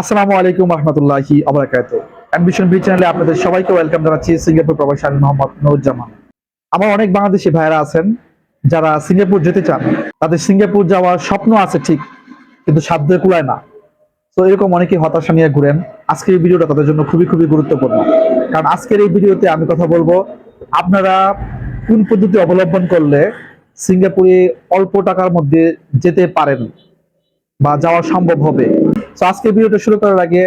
আসসালামু আলাইকুম রহমতুল্লাহি আবরাকাত অ্যাম্বিশন বি চ্যানেলে আপনাদের সবাইকে ওয়েলকাম জানাচ্ছি সিঙ্গাপুর প্রবাসী মোহাম্মদ নুরুজ্জামান। আমার অনেক বাংলাদেশি ভাইরা আছেন, যারা সিঙ্গাপুর যেতে চান, তাদের সিঙ্গাপুর যাওয়ার স্বপ্ন আছে ঠিক, কিন্তু সাধ্য কুলায় না। তো এরকম অনেকে হতাশা নিয়ে ঘুরেন। আজকের এই ভিডিওটা তাদের জন্য খুবই খুবই গুরুত্বপূর্ণ। কারণ আজকের এই ভিডিওতে আমি কথা বলব, আপনারা কোন পদ্ধতি অবলম্বন করলে সিঙ্গাপুরে অল্প টাকার মধ্যে যেতে পারেন বা যাওয়া সম্ভব হবে? তো আজকে ভিডিওটা শুরু করার আগে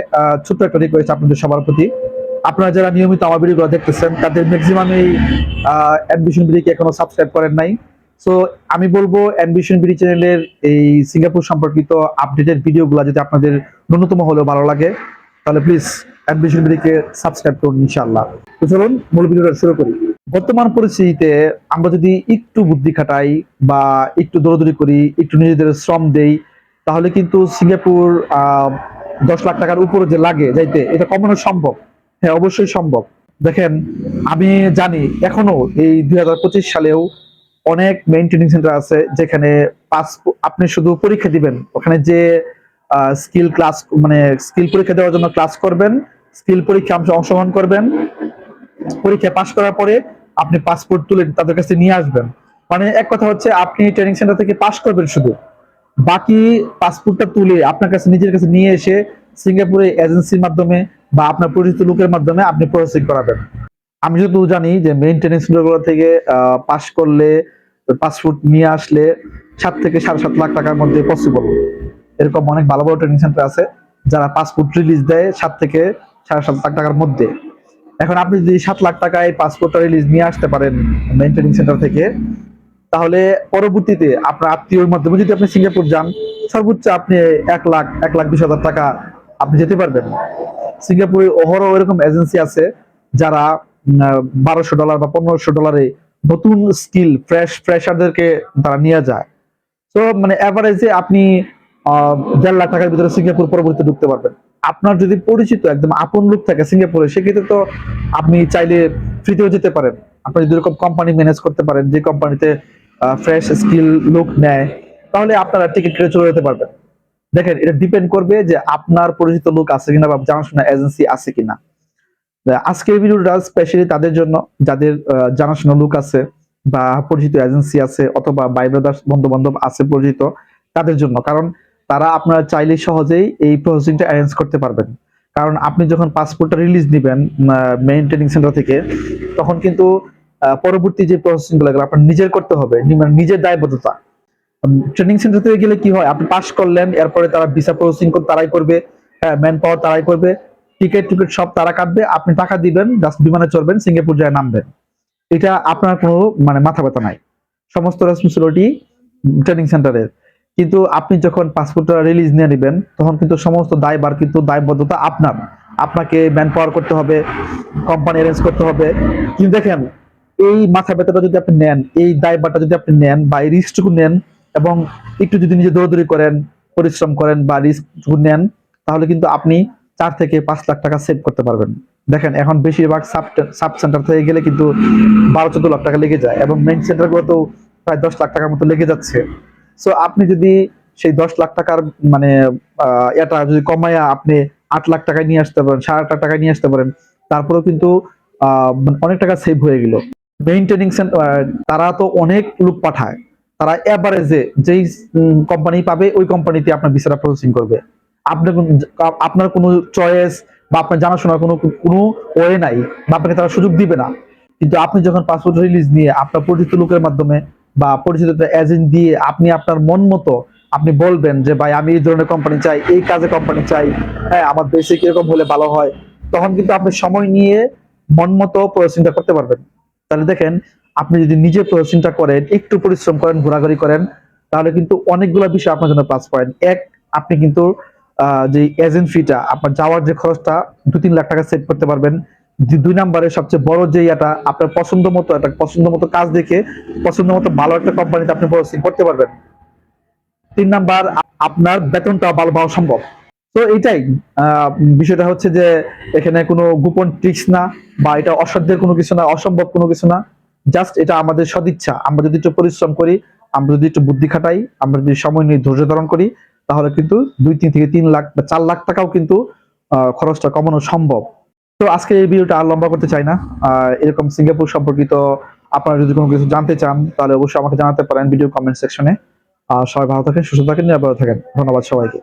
ছোট্ট একটা রিকোয়েস্ট আপনাদের সবার প্রতি। আপনারা যারা নিয়মিত আমার ভিডিওগুলো দেখতেছেন, তাদের ম্যাক্সিমাম এই অ্যাডমিশন বিডিকে এখনও সাবস্ক্রাইব করেন নাই। সো আমি বলব অ্যাডমিশন বিডি চ্যানেলের এই সিঙ্গাপুর সম্পর্কিত আপডেটেড ভিডিওগুলো যদি আপনাদের ন্যূনতম হলেও ভালো লাগে, তাহলে প্লিজ অ্যাডমিশন বিডিকে সাবস্ক্রাইব করুন, ইনশাআল্লাহ। তো চলুন, মূল ভিডিওটা শুরু করি। বর্তমান পরিস্থিতিতে আমরা যদি একটু বুদ্ধি খাটাই বা একটু দৌড়দৌড়ি করি, একটু নিজেদের শ্রম দেই তাহলে কিন্তু সিঙ্গাপুর দশ লাখ টাকার উপরে যে লাগে যাইতে, এটা কমানো সম্ভব? হ্যাঁ অবশ্যই সম্ভব। দেখেন, আমি জানি এখনও এই দুই হাজার পঁচিশ সালেও অনেক মেইন ট্রেনিং সেন্টার আছে যেখানে পাস, আপনি শুধু পরীক্ষা দিবেন। ওখানে যে স্কিল ক্লাস মানে স্কিল পরীক্ষা দেওয়ার জন্য ক্লাস করবেন স্কিল পরীক্ষা অংশ- অংশগ্রহণ করবেন, পরীক্ষা পাশ করার পরে আপনি পাসপোর্ট তুলে তাদের কাছে নিয়ে আসবেন। মানে এক কথা হচ্ছে, আপনি ট্রেনিং সেন্টার থেকে পাস করবেন শুধু। বাকি পাসপোর্টটা তুলে আপনার কাছে, নিজের কাছে নিয়ে এসে সিঙ্গাপুরে এজেন্সির মাধ্যমে বা আপনার পরিচিত লোকের মাধ্যমে আপনি প্রসেসিং করাবেন। আমি যেহেতু জানি যে মেইন ট্রেনিং সেন্টারগুলো থেকে পাস করলে পাসপোর্ট নিয়ে আসলে সাত থেকে সাড়ে সাত লাখ টাকার মধ্যে পসিবল এরকম অনেক ভালো ভালো ট্রেনিং সেন্টার আছে যারা পাসপোর্ট রিলিজ দেয় সাত থেকে সাড়ে সাত লাখ টাকার মধ্যে। এখন আপনি যদি সাত লাখ টাকায় পাসপোর্টটা রিলিজ নিয়ে আসতে পারেন মেইন ট্রেনিং সেন্টার থেকে তাহলে পরবর্তীতে আপনার আত্মীয়র মাধ্যমে যদি আপনি সিঙ্গাপুর যান, সর্বোচ্চ আপনি এক লাখ এক লাখ বিশ হাজার টাকা আপনি যেতে পারবেন। সিঙ্গাপুরে অহরহ এরকম এজেন্সি আছে যারা বারোশো ডলার বা পনেরোশো ডলারে নতুন স্কিল ফ্রেশ ফ্রেশারদেরকে তারা নিয়ে যায়। তো মানে অ্যাভারেজে আপনি দেড় লাখ টাকার ভিতরে সিঙ্গাপুর পরবর্তীতে ঢুকতে পারবেন। আপনার যদি পরিচিত একদম আপন লোক থাকে সিঙ্গাপুরে, সেক্ষেত্রে তো আপনি চাইলে ফ্রিতেও যেতে পারেন। আপনি যদি এরকম কোম্পানি ম্যানেজ করতে পারেন, যে কোম্পানিতে ফ্রেশ স্কিল লোক নেয়, তাহলে আপনারা টিকিট কেটে চলে যেতে পারবেন। দেখেন, এটা ডিপেন্ড করবে যে আপনার পরিচিত লোক আছে কিনা বা জানাশোনা এজেন্সি আছে কিনা। আজকের ভিডিওটা স্পেশালি তাদের জন্য, যাদের জানাশোনা লোক আছে বা পরিচিত এজেন্সি আছে অথবা বাই ব্রাদার্স বন্ধু বান্ধব আছে পরিচিত, তাদের জন্য। কারণ তারা আপনারা চাইলে সহজেই এই প্রসেসিংটা অ্যারেঞ্জ করতে পারবেন। কারণ আপনি যখন পাসপোর্টটা রিলিজ নেবেন মেইন ট্রেনিং সেন্টার থেকে, তখন কিন্তু পরবর্তী যে প্রসেসিংগুলো আপনার নিজের করতে হবে মানে নিজের দায়বদ্ধতা। ট্রেনিং সেন্টার থেকে গেলে কি হয়? আপনি পাস করলেন, এরপরে তারা ভিসা প্রসেসিং তারাই করবে হ্যাঁ ম্যান পাওয়ার তারাই করবে টিকিট টিকিট সব তারা কাটবে, আপনি টাকা দিবেন জাস্ট বিমানে চড়বেন, সিঙ্গাপুর যায় নামবেন। এটা আপনার কোনো মানে মাথা ব্যথা নাই। সমস্ত রেসপন্সিবিলিটি ট্রেনিং সেন্টারের কিন্তু আপনি যখন পাসপোর্টটা রিলিজ নিয়ে নেবেন, তখন কিন্তু সমস্ত দায়ভার কিন্তু দায়বদ্ধতা আপনার। আপনাকে ম্যান পাওয়ার করতে হবে কোম্পানি অ্যারেঞ্জ করতে হবে। কিন্তু দেখেন এই মাথা ব্যথাটা যদি আপনি নেন, এই দায়ভারটা যদি আপনি নেন বা এই রিস্কটুকু নেন এবং একটু যদি নিজে দৌড়দৌড়ি করেন, পরিশ্রম করেন বা রিস্ক নেন, তাহলে কিন্তু আপনি চার থেকে পাঁচ লাখ টাকা সেভ করতে পারবেন। দেখেন, এখন বেশিরভাগ সাব সাব সেন্টার থেকে গেলে কিন্তু বারো চোদ্দ লাখ টাকা লেগে যায় এবং মেইন সেন্টারগুলো তো প্রায় দশ লাখ টাকার মতো লেগে যাচ্ছে। সো আপনি যদি সেই দশ লাখ টাকার মানে এটা যদি কমায়া আপনি আট লাখ টাকায় নিয়ে আসতে পারেন, সাড়ে আট লাখ টাকায় নিয়ে আসতে পারেন, তারপরেও কিন্তু মানে অনেক টাকা সেভ হয়ে গেল। মেইনটেনিং তারা তো অনেক লোক পাঠায়। তারা এভারেজে যেই কোম্পানি পাবে, ওই কোম্পানিতে আপনার ভিসাটা প্রসেসিং করবে। আপনার আপনার কোনো চয়েস বা আপনার জানাশোনার কোনো কোনো ওয়ে নাই বা আপনাকে তারা সুযোগ দিবে না। কিন্তু আপনি যখন পাসপোর্ট রিলিজ নিয়ে আপনার পরিচিত লোকের মাধ্যমে বা পরিচিত এজেন্ট দিয়ে আপনি আপনার মন মতো আপনি বলবেন যে, ভাই, আমি এই ধরনের কোম্পানি চাই, এই কাজে কোম্পানি চাই হ্যাঁ আমার বেসিক এরকম হলে ভালো হয়? তখন কিন্তু আপনি সময় নিয়ে মন মতো প্রসেসিংটা করতে পারবেন। তাহলে দেখেন, আপনি যদি নিজে প্রসেসিংটা করেন, একটু পরিশ্রম করেন, ঘোরাঘুরি করেন, তাহলে কিন্তু অনেকগুলো বিষয় আপনার জন্য প্লাস পয়েন্ট এক, আপনি কিন্তু যে এজেন্ট ফিটা আপনার যাওয়ার যে খরচটা দু তিন লাখ টাকা সেভ করতে পারবেন। দুই নম্বরে সবচেয়ে বড় যে এটা আপনার পছন্দ মতো, একটা পছন্দ মতো কাজ দেখে, পছন্দ মতো ভালো একটা কোম্পানিতে আপনি করতে পারবেন। তিন নাম্বার আপনার বেতনটা ভালো পাওয়া সম্ভব। তো এইটাই আহ, বিষয়টা হচ্ছে যে এখানে কোনো গোপন ট্রিক্স না বা এটা অসাধ্যের কোনো কিছু না অসম্ভব কোনো কিছু না। জাস্ট এটা আমাদের সদিচ্ছা। আমরা যদি একটু পরিশ্রম করি আমরা যদি একটু বুদ্ধি খাটাই আমরা যদি সময় নিয়ে ধৈর্য ধারণ করি তাহলে কিন্তু দুই তিন থেকে তিন লাখ বা চার লাখ টাকাও কিন্তু খরচটা কমানো সম্ভব। তো আজকে এই ভিডিওটা আর লম্বা করতে চাই না। এরকম সিঙ্গাপুর সম্পর্কিত আপনারা যদি কোনো কিছু জানতে চান তাহলে অবশ্যই আমাকে জানাতে পারেন ভিডিও কমেন্ট সেকশনে আর সবাই ভালো থাকেন সুস্থ থাকেন নিরাপদে থাকেন। ধন্যবাদ সবাইকে।